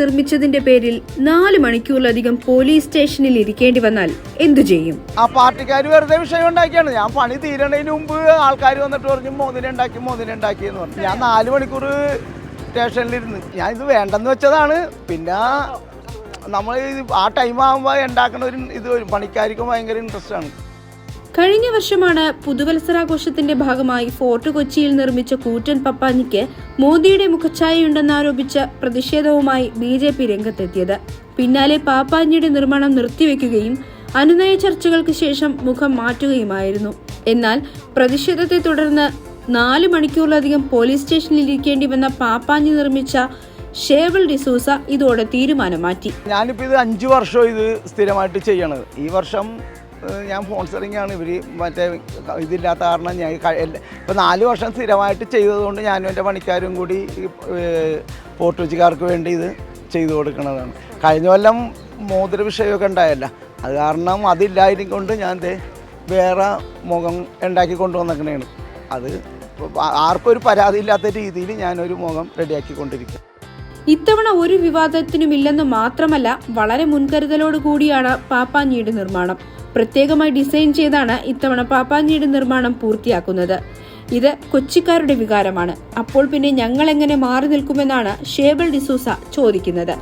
നിർമ്മിച്ചതിന്റെ പേരിൽ നാല് മണിക്കൂറിലധികം പോലീസ് സ്റ്റേഷനിൽ ഇരിക്കേണ്ടി വന്നാൽ എന്തു ചെയ്യും? ആ പാർട്ടിക്കാർ വെറുതെ വിഷയം ഉണ്ടാക്കിയാണ്. ഞാൻ പണി തീരണതിന് മുമ്പ് ആൾക്കാർ വന്നിട്ട് പറഞ്ഞു മോതിനുണ്ടാക്കി മോതിനുണ്ടാക്കി എന്ന് പറഞ്ഞു. ഞാൻ നാല് മണിക്കൂർ സ്റ്റേഷനിലിരുന്ന്. ഞാൻ ഇത് വേണ്ടെന്ന് വെച്ചതാണ്. പിന്നെ നമ്മൾ ആ ടൈം ആകുമ്പോൾ ഉണ്ടാക്കുന്ന ഒരു ഇത് പണിക്കാർക്ക് ഭയങ്കര ഇൻട്രസ്റ്റ് ആണ്. കഴിഞ്ഞ വർഷമാണ് പുതുവത്സരാഘോഷത്തിന്റെ ഭാഗമായി ഫോർട്ട് കൊച്ചിയിൽ നിർമ്മിച്ച കൂറ്റൻ പപ്പാഞ്ഞിക്ക് മോദിയുടെ മുഖച്ഛായയുണ്ടെന്നാരോപിച്ച പ്രതിഷേധവുമായി ബി ജെ പി രംഗത്തെത്തിയത്. പിന്നാലെ പാപ്പാഞ്ഞിയുടെ നിർമ്മാണം നിർത്തിവെക്കുകയും അനുനയ ചർച്ചകൾക്ക് ശേഷം മുഖം മാറ്റുകയുമായിരുന്നു. എന്നാൽ പ്രതിഷേധത്തെ തുടർന്ന് നാല് മണിക്കൂറിലധികം പോലീസ് സ്റ്റേഷനിൽ ഇരിക്കേണ്ടി വന്ന പാപ്പാഞ്ഞി നിർമ്മിച്ച ഷേവൽ ഡിസൂസ ഇതോടെ തീരുമാനം മാറ്റി ഞാനിപ്പോൾ ഇത് അഞ്ച് വർഷം ഇത് സ്ഥിരമായിട്ട് ചെയ്യണത്. ഈ വർഷം ഞാൻ സ്പോൺസറിങ് ആണ്. ഇവർ മറ്റേ ഇതില്ലാത്ത കാരണം ഞാൻ ഇപ്പോൾ നാല് വർഷം സ്ഥിരമായിട്ട് ചെയ്തതുകൊണ്ട് ഞാനും എന്റെ പണിക്കാരും കൂടി ഏഹ്, വേണ്ടി ഇത് ചെയ്തു കൊടുക്കുന്നതാണ്. കഴിഞ്ഞ കൊല്ലം മോതിര വിഷയമൊക്കെ ഉണ്ടായല്ല. അത് കാരണം അതില്ലായിരുന്നു കൊണ്ട് ഞാൻ വേറെ മുഖം ഉണ്ടാക്കി കൊണ്ടുവന്നേക്കണേണ്. അത് ആർക്കും ഒരു പരാതി ഇല്ലാത്ത രീതിയിൽ ഞാനൊരു മുഖം റെഡിയാക്കി റെഡിയാക്കിക്കൊണ്ടിരിക്കും ഇത്തവണ ഒരു വിവാദത്തിനുമില്ലെന്ന് മാത്രമല്ല വളരെ മുൻകരുതലോടുകൂടിയാണ് പാപ്പാഞ്ഞിയുടെ നിർമ്മാണം. പ്രത്യേകമായി ഡിസൈൻ ചെയ്താണ് ഇത്തവണ പാപ്പാഞ്ഞിയുടെ നിർമ്മാണം പൂർത്തിയാക്കുന്നത്. ഇത് കൊച്ചിക്കാരുടെ വികാരമാണ്. അപ്പോൾ പിന്നെ ഞങ്ങൾ എങ്ങനെ മാറി നിൽക്കുമെന്നാണ് ഷേബൽ ഡിസൂസ ചോദിക്കുന്നത്.